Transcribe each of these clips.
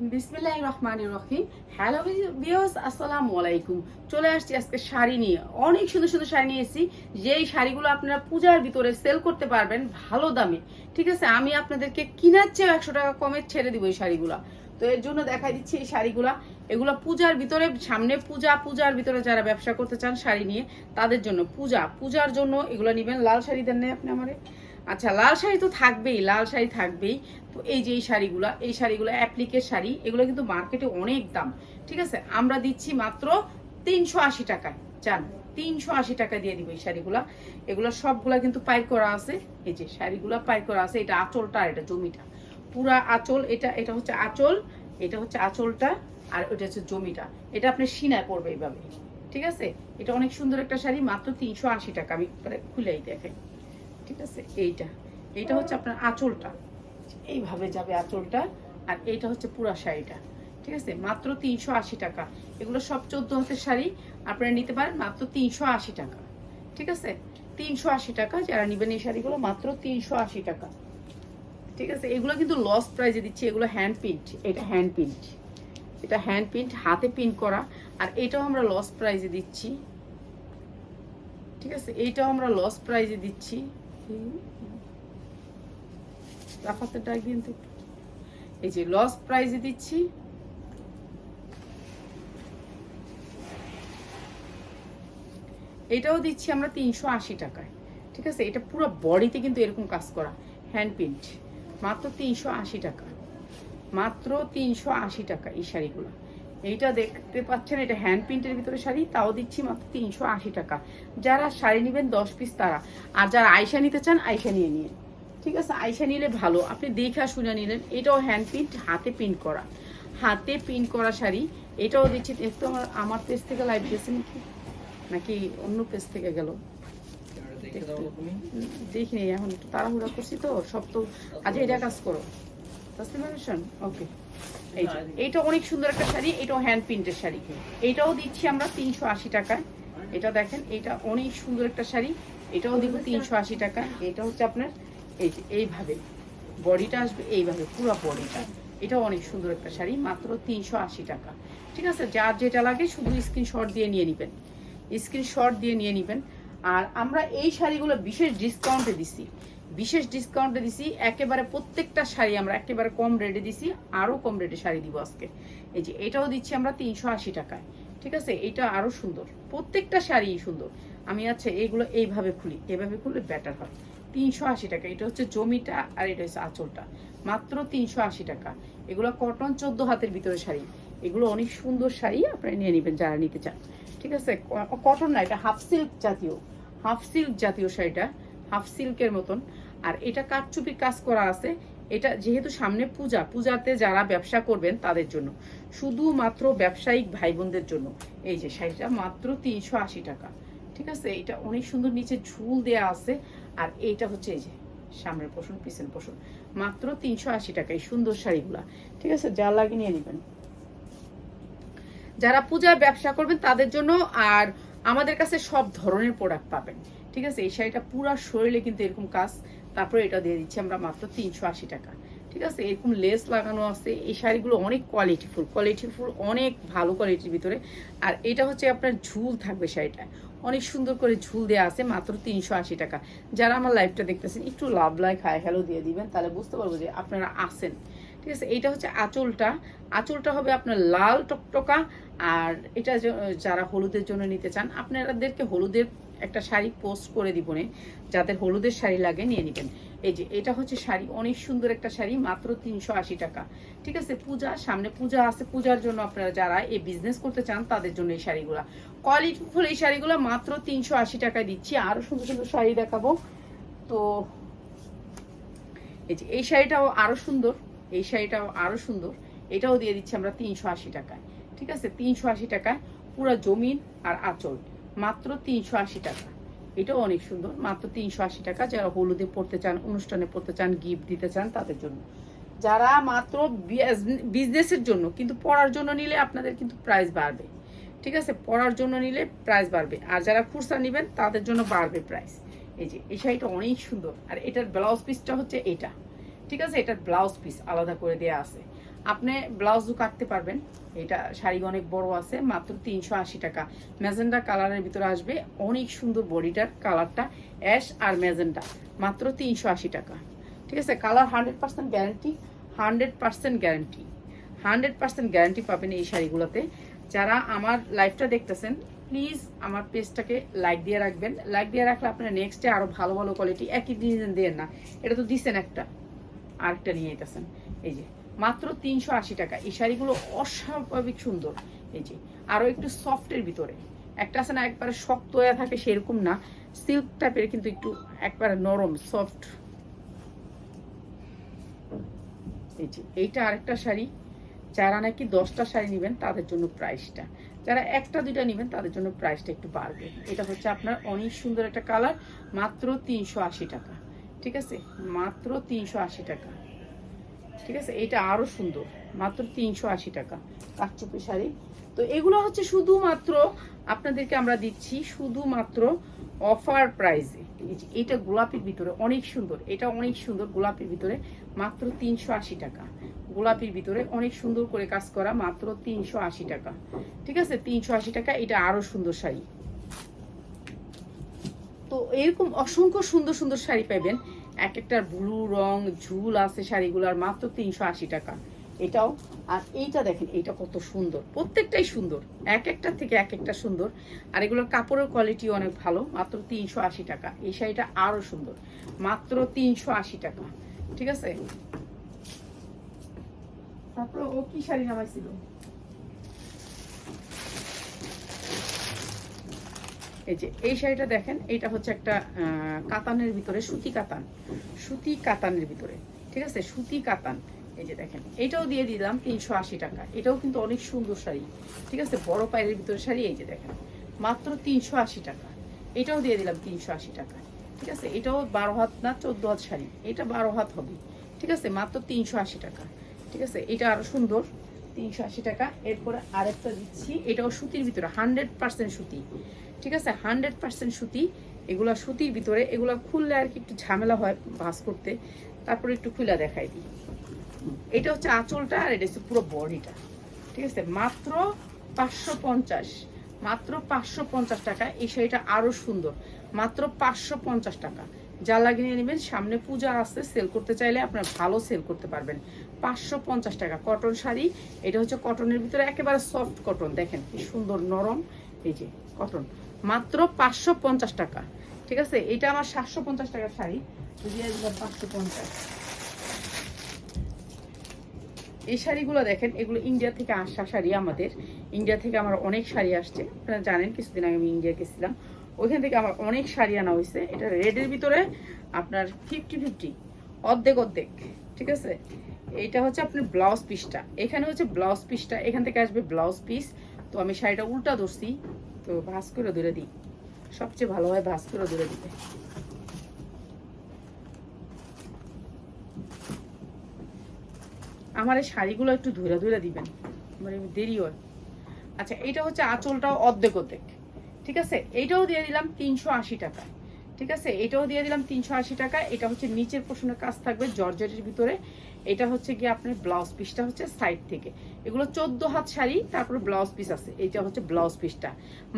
বিসমিল্লাহ রহমান রহিম। হ্যালো বিয়স আসসালামু আলাইকুম। চলে আসছি আজকে শাড়ি নিয়ে। অনেক সুন্দর সুন্দর শাড়ি নিয়ে এসেছি যেই শাড়িগুলো আপনারা পূজার ভিতরে সেল করতে পারবেন, ভালো দামে। ঠিক আছে, আমি আপনাদেরকে কিনার চেয়েও একশো টাকা কমে ছেড়ে দিব এই শাড়িগুলো। তো এর জন্য দেখাই দিচ্ছি এই শাড়িগুলা। এগুলো পূজার ভিতরে, সামনে পূজা, পূজার ভিতরে যারা ব্যবসা করতে চান শাড়ি নিয়ে, তাদের জন্য পূজা। পূজার জন্য এগুলো নেবেন। লাল শাড়ি দেন নাই আপনি আমারে? আচ্ছা লাল শাড়ি তো থাকবেই, লাল শাড়ি থাকবেই। তো এই যে এই শাড়িগুলো এই শাড়িগুলো অ্যাপ্লিকের শাড়ি, এগুলো কিন্তু মার্কেটে অনেক দাম। ঠিক আছে? আমরা দিচ্ছি মাত্র তিনশো আশি টাকায়। চান তিনশো আশি টাকা দিয়ে দিব এই শাড়িগুলা। এগুলো সবগুলা কিন্তু পাই করা আছে। এই যে শাড়িগুলা পাই করা আছে, এটা আঁচলটা আর এটা জমিটা। পুরা আঁচল, এটা এটা হচ্ছে আঁচল, এটা হচ্ছে আঁচলটা, আর ওটা হচ্ছে জমিটা। এটা আপনি সিনায় পড়বে এইভাবে। ঠিক আছে? এটা অনেক সুন্দর একটা শাড়ি, মাত্র তিনশো আশি টাকা। আমি খুলেই দেখাই। ঠিক আছে? এইটা। এইটা হচ্ছে আপনার আঁচলটা। এইভাবে যাবে আঁচলটা। আর এইটা হচ্ছে পুরা শাড়িটা। ঠিক আছে? মাত্র তিনশো আশি টাকা। এগুলো সব চোদ্দ হাতের শাড়ি। আপনারা নিতে পারেন মাত্র তিনশো আশি টাকা। ঠিক আছে? তিনশো আশি টাকা। যারা নেবেন এই শাড়িগুলো মাত্র তিনশো আশি টাকা। ঠিক আছে? এগুলো কিন্তু লস প্রাইজে দিচ্ছি। এগুলো হ্যান্ড প্রিন্ট এটা হ্যান্ড প্রিন্ট এটা হ্যান্ড প্রিন্ট হাতে প্রিন্ট করা। আর এটাও আমরা লস প্রাইজে দিচ্ছি। ঠিক আছে? এইটাও আমরা লস প্রাইজে দিচ্ছি। রাফাতের ডাক দিন তো এই যে লস প্রাইজে দিচ্ছি। এটাও দিচ্ছি আমরা তিনশো আশি টাকায়, ঠিক আছে? এটা পুরো বডিতে কিন্তু এরকম কাজ করা হ্যান্ড প্রিন্ট মাত্র তিনশো আশি টাকা, মাত্র তিনশো আশি টাকা এই শাড়িগুলো। এইটা দেখতে পাচ্ছেন, এটা হ্যান্ড প্রিন্টের ভিতরে শাড়ি, তাও দিচ্ছি মাত্র তিনশো আশি টাকা। যারা শাড়ি নেবেন দশ পিস তারা। আর যারা আয়সা নিতে চান আয়সা নিয়ে নিয়ে ঠিক আছে? আয়সা নিলে ভালো। আপনি দেখা শুনে নিলেন। এটাও হ্যান্ড প্রিন্ট হাতে প্রিন্ট করা। হাতে প্রিন্ট করা শাড়ি। এটাও দিচ্ছি। একটু আমার আমার পেজ থেকে লাইভ গেছে নাকি? নাকি অন্য পেজ থেকে গেল? দেখিনি এখন। তাড়াহুড়া করছি তো। সব তো আজ এটা কাজ করো। বুঝতে পারছেন ওকে এইটা অনেক সুন্দর একটা শাড়ি, এটাও হ্যান্ড প্রিন্টের শাড়ি। এটাও দিচ্ছি আমরা তিনশো আশি এটা দেখেন, এটা অনেক সুন্দর একটা শাড়ি। এটাও দিব তিনশো আশি টাকা। এটা হচ্ছে আপনার, এই এইভাবে। বডিটা আসবে এইভাবে, পুরো বডিটা। এটাও অনেক সুন্দর একটা শাড়ি, মাত্র তিনশো আশি টাকা। ঠিক আছে, যার যেটা লাগে শুধু স্ক্রিনশট দিয়ে নিয়ে নেবেন। স্ক্রিনশট দিয়ে নিয়ে নেবেন। আর আমরা এই শাড়িগুলো বিশেষ ডিসকাউন্টে দিছি। বিশেষ ডিসকাউন্টে দিছি, একেবারে প্রত্যেকটা শাড়ি আমরা একেবারে কম রেটে দিছি আরও কম রেটে শাড়ি দিব আজকে। এই যে, এটাও দিচ্ছি আমরা তিনশো আশি টাকায়, ঠিক আছে? এটা আরও সুন্দর, প্রত্যেকটা শাড়ি সুন্দর। আমি আচ্ছা এইগুলো এইভাবে খুলি, এভাবে খুললে বেটার হয়। তিনশো আশি টাকা, এটা হচ্ছে জমিটা আর এটা হচ্ছে আঁচলটা। মাত্র তিনশো আশি টাকা। এগুলো কটন চোদ্দ হাতের ভিতরে শাড়ি। এগুলো অনেক সুন্দর শাড়ি, আপনারা নিয়ে নেবেন যারা নিতে চান। ঠিক আছে? কটন না, এটা হাফ সিল্ক জাতীয় হাফ সিল্ক জাতীয় শাড়িটা। হাফ সিল্কের মতন। আর এটা কাঠচুপি কাজ করা আছে। এটা যেহেতু সামনে পূজা, পূজাতে যারা ব্যবসা করবেন তাদের জন্য। শুধুমাত্র ব্যবসায়িক ভাই বোনদের জন্য। এই যে শাড়িটা মাত্র তিনশো আশি টাকা। ঠিক আছে? এটা অনেক সুন্দর নিচে ঝুল দেয়া আছে। আর এইটা হচ্ছে এই যে সামনের পোষণ পিছনের পোষণ। মাত্র তিনশো আশি টাকা এই সুন্দর শাড়িগুলা। ঠিক আছে? যা লাগে নিয়ে নেবেন। যারা পূজায় ব্যবসা করবেন তাদের জন্য আর আমাদের কাছে সব ধরনের প্রোডাক্ট পাবেন। ঠিক আছে? এই শাড়িটা পুরো শরীরে কিন্তু এরকম কাজ, তারপরে এটা দিয়ে দিচ্ছি আমরা মাত্র তিনশো আশি টাকা। ঠিক আছে? এরকম লেস লাগানো আছে। এই শাড়িগুলো অনেক কোয়ালিটিফুল কোয়ালিটিফুল অনেক ভালো কোয়ালিটির ভিতরে। আর এটা হচ্ছে আপনার ঝুল থাকবে শাড়িটা। অনেক সুন্দর করে ঝুল দেওয়া আছে মাত্র তিনশো আশি টাকা। যারা আমার লাইভটা দেখতেছেন, একটু লাভ লাইক হাই হ্যালো দিয়ে দিবেন, তাহলে বুঝতে পারব যে আপনারা আসেন ঠিক আছে? এইটা হচ্ছে আঁচলটা। আঁচলটা হবে আপনার লাল টকটকা। আর এটা যারা হলুদের জন্য নিতে চান, আপনাদেরকে হলুদের একটা শাড়ি পোস্ট করে দিব নে, যাদের হলুদের শাড়ি লাগে নিয়ে নেবেন। এই যে, এটা হচ্ছে শাড়ি, অনেক সুন্দর একটা শাড়ি, মাত্র তিনশো আশি টাকা। ঠিক আছে, পূজা, সামনে পূজা আছে, পূজার জন্য আপনারা যারা এই বিজনেস করতে চান, তাদের জন্য এই শাড়িগুলা। কোয়ালিটিফুল এই শাড়িগুলো মাত্র তিনশো আশি টাকায় দিচ্ছি, আরও সুন্দর সুন্দর শাড়ি দেখাবো। তো, এই যে, এই শাড়িটাও আরও সুন্দর, এই শাড়িটাও আরও সুন্দর। এটাও দিয়ে দিচ্ছি আমরা তিনশো আশি টাকায়। ঠিক আছে, তিনশো আশি টাকায় পুরো জমিন আর আঁচল। মাত্র তিনশো আশি টাকা। এটাও অনেক সুন্দর। মাত্র তিনশো আশি টাকা যারা হলুদে পড়তে চান, অনুষ্ঠানে পড়তে চান গিফট দিতে চান তাদের জন্য। যারা মাত্র বিজনেসের জন্য, কিন্তু পড়ার জন্য নিলে আপনাদের কিন্তু প্রাইস বাড়বে। ঠিক আছে? পড়ার জন্য নিলে প্রাইস বাড়বে। আর যারা খুচরা নেবেন, তাদের জন্য বাড়বে প্রাইস এই যে, এই শাড়িটা অনেক সুন্দর। আর এটার ব্লাউজ পিসটা হচ্ছে এটা। ঠিক আছে? এটার ব্লাউজ পিস আলাদা করে দেওয়া আছে। আপনি ব্লাউজও কাটতে পারবেন। এটা শাড়ি অনেক বড় আছে, মাত্র তিনশো আশি টাকা। ম্যাজেন্ডা কালারের ভিতরে আসবে অনেক সুন্দর বডিটার কালারটা, অ্যাশ আর ম্যাজেন্ডা মাত্র তিনশো আশি টাকা। ঠিক আছে, colour hundred percent guarantee hundred percent guarantee hundred percent guarantee পাবেন এই শাড়িগুলোতে। যারা আমার লাইফটা দেখতেছেন প্লিজ আমার পেজটাকে লাইক দিয়ে রাখবেন। লাইক দিয়ে রাখলে আপনারা নেক্সটে আরও ভালো ভালো কোয়ালিটি একই ডিজাইন দেন না। এটা তো দিছেন একটা, আরেকটা নিয়ে যেতেছেন এই যে মাত্র তিনশো আশি টাকা। এই শাড়িগুলো অস্বাভাবিক সুন্দর। এই যে আরও একটু সফটের ভিতরে। একটা আছে না, একবারে শক্ত হয়ে থাকে সেরকম না। সিল্ক টাইপের কিন্তু একটু একবারে নরম, সফট। এই যে, এইটা আরেকটা শাড়ি। যারা নাকি দশটা শাড়ি নেবেন, তাদের জন্য প্রাইসটা। যারা একটা, দুইটা নেবেন, তাদের জন্য প্রাইসটা একটু বাড়বে। এটা হচ্ছে আপনার অনেক সুন্দর একটা কালার, মাত্র তিনশো আশি টাকা। ঠিক আছে? মাত্র তিনশো আশি টাকা। ঠিক আছে? এটা আরও সুন্দর। মাত্র তিনশো আশি টাকা। কাঠচুপি শাড়ি। তো এগুলো হচ্ছে শুধুমাত্র আপনাদেরকে আমরা দিচ্ছি শুধুমাত্র অফার প্রাইসে। এটা গোলাপির ভিতরে অনেক সুন্দর। এটা অনেক সুন্দর গোলাপির ভিতরে মাত্র তিনশো আশি টাকা। গোলাপির ভিতরে অনেক সুন্দর করে কাজ করা মাত্র তিনশো আশি টাকা। ঠিক আছে? তিনশো আশি টাকা এটা আরও সুন্দর শাড়ি। তো এরকম অসংখ্য সুন্দর সুন্দর শাড়ি পাবেন এক একটার ব্লু রং, ঝুল আছে শাড়িগুলোর মাত্র তিনশো আশি টাকা। এটাও, আর এইটা দেখেন, এইটা কত সুন্দর, প্রত্যেকটাই সুন্দর, এক একটা থেকে এক একটা সুন্দর। আর এগুলোর কাপড়ের কোয়ালিটি অনেক ভালো, মাত্র তিনশো আশি টাকা। এই শাড়িটা আরও সুন্দর, মাত্র তিনশো আশি টাকা, ঠিক আছে? তারপর ও কি শাড়ি নামাইছিল? এই যে, এই শাড়িটা দেখেন এটা হচ্ছে একটা কাতানের ভিতরে সুতি কাতান, সুতি কাতানের ভিতরে, ঠিক আছে? সুতি কাতান, এই যে দেখেন এটাও দিয়ে দিলাম তিনশো আশি টাকা, এটাও কিন্তু অনেক সুন্দর শাড়ি, ঠিক আছে? বড় পায়ের ভিতরে শাড়ি, এই যে দেখেন, মাত্র তিনশো আশি টাকা, এটাও দিয়ে দিলাম তিনশো আশি টাকা, ঠিক আছে? এটাও বারো হাত না, চোদ্দ হাত শাড়ি, এটা বারো হাত হবে, ঠিক আছে? মাত্র তিনশো আশি টাকা, ঠিক আছে? এটা আরও সুন্দর তিনশো আশি টাকা। এরপরে আরেকটা দিচ্ছি, এটাও সুতির ভিতরে, হান্ড্রেড পার্সেন্ট সুতি। ঠিক আছে? হান্ড্রেড পার্সেন্ট সুতি, এগুলো সুতির ভিতরে, এগুলো খুললে আর কি একটু ঝামেলা হয় ভাঁজ করতে। তারপরে একটু খুলে দেখাই দিই। এটা হচ্ছে আঁচলটা আর এটা হচ্ছে পুরো বডিটা। ঠিক আছে? মাত্র পাঁচশো পঞ্চাশ, মাত্র পাঁচশো পঞ্চাশ টাকা। এই শাড়িটা আরও সুন্দর, মাত্র পাঁচশো পঞ্চাশ টাকা। যা লাগিয়ে নেবেন, সামনে পূজা আছে সেল করতে চাইলে আপনার ভালো সেল করতে পারবেন। পাঁচশো পঞ্চাশ টাকা কটন শাড়ি। এটা হচ্ছে কটনের ভিতরে একেবারে সফট কটন দেখেন কি সুন্দর নরম। এই যে কটন মাত্র পাঁচশো পঞ্চাশ টাকা। ঠিক আছে? এটা আমার সাতশো পঞ্চাশ টাকার শাড়ি। দিয়ে দিলাম পাঁচশো পঞ্চাশ। এই শাড়িগুলো দেখেন, এগুলো ইন্ডিয়া থেকে আসা শাড়ি আমাদের। ইন্ডিয়া থেকে আমার অনেক শাড়ি আসছে। আপনারা জানেন, কিছুদিন আগে আমি ইন্ডিয়া গেছিলাম। ওইখান থেকে আমার অনেক শাড়ি আনা হয়েছে এটা রেডের ভিতরে আপনার ফিফটি ফিফটি অর্ধেক অর্ধেক, ঠিক আছে? এইটা হচ্ছে আপনার ব্লাউজ পিসটা এখানে হচ্ছে ব্লাউজ পিসটা এখান থেকে আসবে ব্লাউজ পিস তো আমি শাড়িটা উল্টা ধরছি। তো ভাস করে ধরে দিই। সবচেয়ে ভালো হয় ভাস করে ধরে দিতে। আমার এই শাড়িগুলো একটু ধরে ধরে দিবেন। মানে দেরি হয়। আচ্ছা এটা হচ্ছে আঁচলটাও অর্ধেক অর্ধেক, ঠিক আছে? এইটাও দিয়ে দিলাম তিনশো আশি টাকা, ঠিক আছে? এটাও দিয়ে দিলাম তিনশো আশি টাকা, এটা হচ্ছে নিচের পোষণের কাজ থাকবে জর্জেটের ভিতরে, এটা হচ্ছে গিয়ে আপনার ব্লাউজ পিসটা হচ্ছে সাইড থেকে। এগুলো চোদ্দ হাত শাড়ি, তারপরে ব্লাউজ পিস আছে, এইটা হচ্ছে ব্লাউজ পিসটা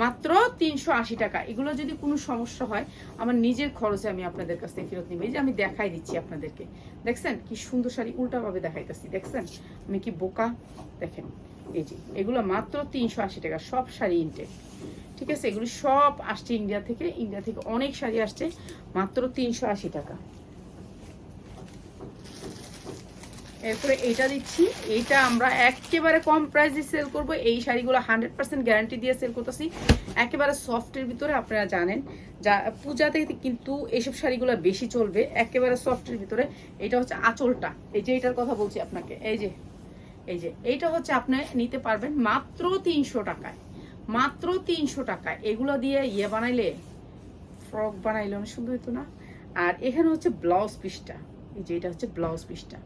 মাত্র তিনশো আশি টাকা, এগুলো যদি কোনো সমস্যা হয়, আমার নিজের খরচে আমি আপনাদের কাছ থেকে ফেরত নিব। যে আমি দেখাই দিচ্ছি আপনাদেরকে, দেখছেন? কি সুন্দর শাড়ি উল্টাভাবে দেখাইতেছি, দেখছেন? আমি কি বোকা? দেখেন। এই যে, এগুলো মাত্র তিনশো আশি টাকা, সব শাড়ি ইনটেক ঠিক আছে? এগুলো সব আসছে ইন্ডিয়া থেকে ইন্ডিয়া থেকে অনেক শাড়ি আসছে, মাত্র তিনশো আশি টাকা। এরপরে এইটা দিচ্ছি এইটা আমরা একেবারে কম প্রাইসে সেল করব। এই শাড়িগুলো হান্ড্রেড পার্সেন্ট গ্যারান্টি দিয়ে সেল করতেছি। একেবারে সফটের ভিতরে আপনারা জানেন, যা পূজাতে কিন্তু এইসব শাড়িগুলো বেশি চলবে, একেবারে সফটের ভিতরে। এটা হচ্ছে আঁচলটা। এই যে এটার কথা বলছি আপনাকে। এই যে এই যে, এইটা হচ্ছে আপনি নিতে পারবেন মাত্র তিনশো টাকায়। মাত্র তিনশো টাকা এগুলো দিয়ে ইয়ে বানাইলে, ফ্রক বানাইলে অনেক সুন্দর হতো না? আর এখানে হচ্ছে ব্লাউজ পিসটা। এই যে, এটা হচ্ছে ব্লাউজ পিসটা।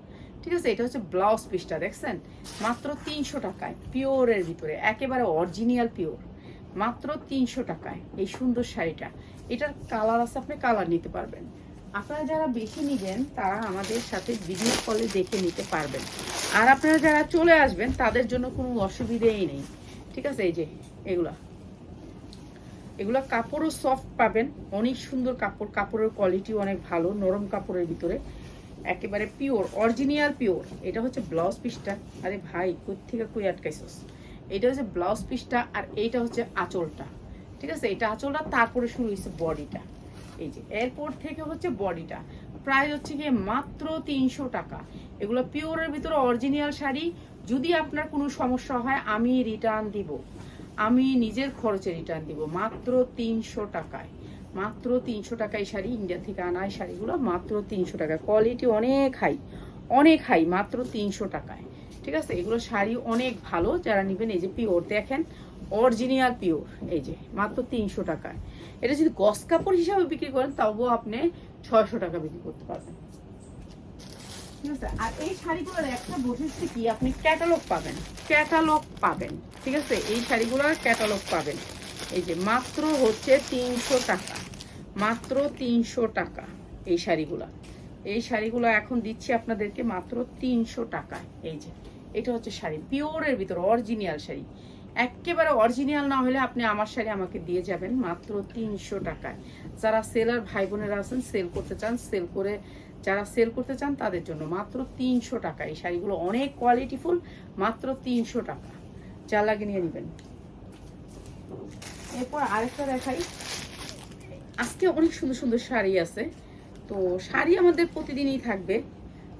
ঠিক আছে? এটা হচ্ছে ব্লাউজ পিসটা, দেখছেন? মাত্র তিনশো টাকায়, পিওরের ভিতরে, একেবারে অরিজিনাল পিওর। মাত্র তিনশো টাকায় এই সুন্দর শাড়িটা। এটার কালার আছে, আপনি কালার নিতে পারবেন। আপনারা যারা বেশি নেবেন, তারা আমাদের সাথে ভিডিও কলে দেখে নিতে পারবেন। আর আপনারা যারা চলে আসবেন, তাদের জন্য কোনো অসুবিধেই নেই। ঠিক আছে? এই যে, এগুলা। এগুলা কাপড়ও সফট পাবেন। অনেক সুন্দর কাপড়। কাপড়ের কোয়ালিটি অনেক ভালো, নরম কাপড়ের ভিতরে। একেবারে পিওর অরিজিনাল পিওর এটা হচ্ছে ব্লাউজ পিসটা আরে ভাই কই থেকে কই আটকাইছস? এটা হচ্ছে ব্লাউজ পিসটা আর এইটা হচ্ছে আঁচলটা। ঠিক আছে? এটা আঁচলটা, তারপরে শুরু হয়েছে বডিটা। এই যে, এরপর থেকে হচ্ছে বডিটা। প্রাইস হচ্ছে গিয়ে মাত্র তিনশো টাকা। এগুলো পিওরের ভিতরে অরিজিনাল শাড়ি। যদি আপনার কোনো সমস্যা হয়, আমি রিটার্ন দিব। আমি নিজের খরচে রিটার্ন দিব। মাত্র তিনশো টাকায়। মাত্র তিনশো টাকায় শাড়ি ইন্ডিয়া থেকে আনা শাড়িগুলো মাত্র তিনশো টাকা কোয়ালিটি অনেক হাই অনেক হাই মাত্র তিনশো টাকায়। ঠিক আছে? এগুলো শাড়ি অনেক ভালো। যারা নেবেন, এই যে পিওর দেখেন অরিজিনাল পিওর এই যে, মাত্র তিনশো টাকায়। এটা যদি গস কাপড় হিসাবে বিক্রি করেন, তবুও আপনি ছয়শো টাকা বিক্রি করতে পারবেন। আর এই শাড়িগুলোর একটা বৈশিষ্ট্য কি? আপনি ক্যাটালগ পাবেন। ক্যাটালগ পাবেন। ঠিক আছে? এই শাড়িগুলোর ক্যাটালগ পাবেন। এই যে, মাত্র হচ্ছে তিনশো টাকা। মাত্র তিনশো টাকা এই শাড়িগুলা। এই শাড়িগুলো এখন দিচ্ছি আপনাদেরকে মাত্র তিনশো টাকায়। এই যে, এটা হচ্ছে শাড়ি। পিওরের ভিতর অরিজিনাল শাড়ি। একেবারে অরিজিনাল না হলে আপনি আমার শাড়ি আমাকে দিয়ে যাবেন মাত্র তিনশো টাকায়। যারা সেলার ভাই বোনেরা আছেন সেল করতে চান সেল করে যারা সেল করতে চান, তাদের জন্য মাত্র তিনশো টাকা। এই শাড়িগুলো অনেক কোয়ালিটিফুল মাত্র তিনশো টাকা। যা লাগে নিয়ে নেবেন। এরপর আরেকটা দেখাই। আজকে অনেক সুন্দর সুন্দর শাড়ি আছে। তো শাড়ি আমাদের প্রতিদিনই থাকবে।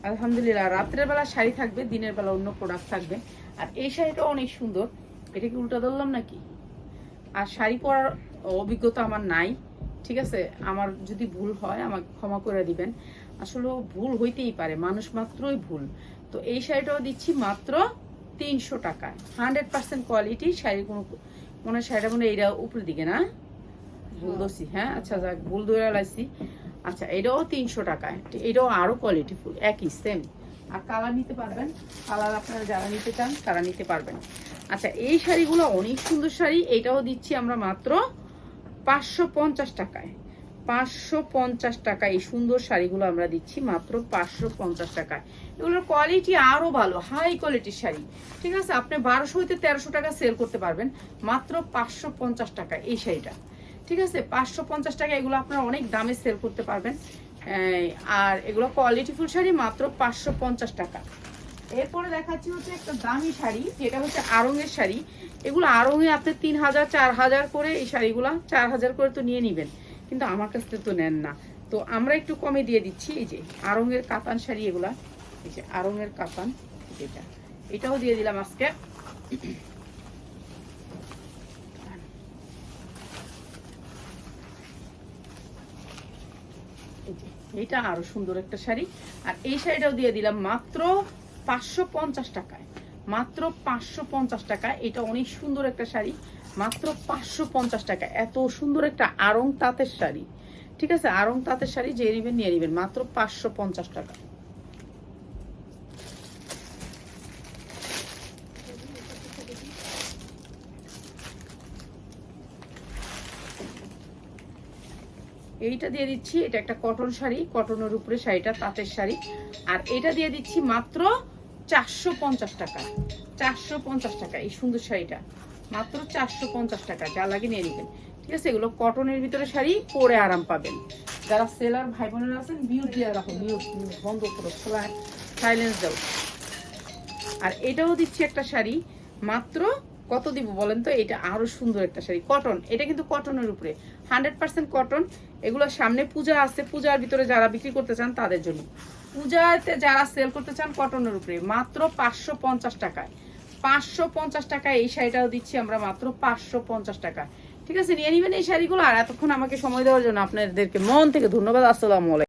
আলহামদুলিল্লাহ, রাত্রের বেলা শাড়ি থাকবে, দিনের বেলা অন্য প্রোডাক্ট থাকবে। আর এই শাড়িটা অনেক সুন্দর। এটা কি উল্টা ধরলাম নাকি? আর শাড়ি পরার অভিজ্ঞতা আমার নাই ঠিক আছে? আমার যদি ভুল হয় আমাকে ক্ষমা করে দিবেন। আসলে ভুল হইতেই পারে মানুষ মাত্রই ভুল। তো এই শাড়িটাও দিচ্ছি মাত্র তিনশো টাকায়। হান্ড্রেড পার্সেন্ট কোয়ালিটি শাড়ি কোনো মনে হয় শাড়িটা মনে এইটা উপরের দিকে না? ভুল দোষী হ্যাঁ? আচ্ছা যাক ভুল ধরে লাইছি। আচ্ছা এটাও তিনশো টাকায়। এটাও আরও কোয়ালিটি ফুল একই সেম আর কালার নিতে পারবেন। কালার আপনারা যারা নিতে চান, তারা নিতে পারবেন। আচ্ছা এই শাড়িগুলো অনেক সুন্দর শাড়ি। এটাও দিচ্ছি আমরা মাত্র পাঁচশো পঞ্চাশ টাকায়। পাঁচশো পঞ্চাশ টাকা এই সুন্দর শাড়িগুলো আমরা দিচ্ছি মাত্র পাঁচশো পঞ্চাশ টাকায়। এগুলোর কোয়ালিটি আরও ভালো হাই কোয়ালিটির শাড়ি। ঠিক আছে? আপনি বারোশো হইতে তেরোশো টাকা সেল করতে পারবেন। মাত্র পাঁচশো পঞ্চাশ টাকা এই শাড়িটা। ঠিক আছে? পাঁচশো পঞ্চাশ টাকা এগুলো আপনারা অনেক দামে সেল করতে পারবেন। আর এগুলো কোয়ালিটিফুল শাড়ি মাত্র পাঁচশো পঞ্চাশ টাকা। এরপরে দেখাচ্ছি হচ্ছে একটা দামি শাড়ি, যেটা হচ্ছে আরঙের শাড়ি। এগুলো আরঙে আপনি তিন হাজার, চার হাজার করে এই শাড়িগুলো, চার হাজার করে তো নিয়ে নিবেন, কিন্তু আমার কাছ থেকে তো নেন না। তো আমরা একটু কমে দিয়ে দিচ্ছি, এই যে আরঙের কাতান শাড়ি এগুলা, এই যে আরঙের কাতান যেটা, এটাও দিয়ে দিলাম আজকে। এইটা আরও সুন্দর একটা শাড়ি। আর এই শাড়িটাও দিয়ে দিলাম মাত্র পাঁচশো পঞ্চাশ টাকায়। মাত্র পাঁচশো পঞ্চাশ টাকা এটা অনেক সুন্দর একটা শাড়ি। মাত্র পাঁচশো পঞ্চাশ টাকা এত সুন্দর একটা আরং তাঁতের শাড়ি। ঠিক আছে? আরং তাঁতের শাড়ি যে নেবেন, নিয়ে নেবেন। মাত্র পাঁচশো পঞ্চাশ টাকা এইটা দিয়ে দিচ্ছি, এটা একটা কটন শাড়ি কটনের উপরে শাড়িটা, তাঁতের শাড়ি। আর এটা দিয়ে দিচ্ছি মাত্র চারশো পঞ্চাশ টাকা। চারশো পঞ্চাশ টাকা এই সুন্দর শাড়িটা। মাত্র চারশো পঞ্চাশ টাকা, যা লাগে নিয়ে নেবেন। ঠিক আছে, এগুলো কটনের ভিতরে শাড়ি পরে আরাম পাবেন। যারা সেলার ভাই বোনেরা আছেন মিউট দিয়ে রাখো মিউট বন্ধ করো সাইলেন্স দাও। আর এটাও দিচ্ছি একটা শাড়ি, মাত্র কত দিব বলেন তো? এটা আরও সুন্দর একটা শাড়ি। কটন এটা কিন্তু কটনের উপরে। হান্ড্রেড পার্সেন্ট কটন এগুলো সামনে পূজা আছে, পূজার ভিতরে যারা বিক্রি করতে চান তাদের জন্য। পূজাতে যারা সেল করতে চান কটনের উপরে, মাত্র পাঁচশো পঞ্চাশ টাকায়। পাঁচশো পঞ্চাশ টাকায় এই শাড়িটাও দিচ্ছি আমরা মাত্র পাঁচশো পঞ্চাশ টাকা ঠিক আছে, নিয়ে নেবেন এই শাড়িগুলো। আর এতক্ষণ আমাকে সময় দেওয়ার জন্য আপনাদেরকে মন থেকে ধন্যবাদ। আসসালামু আলাইকুম।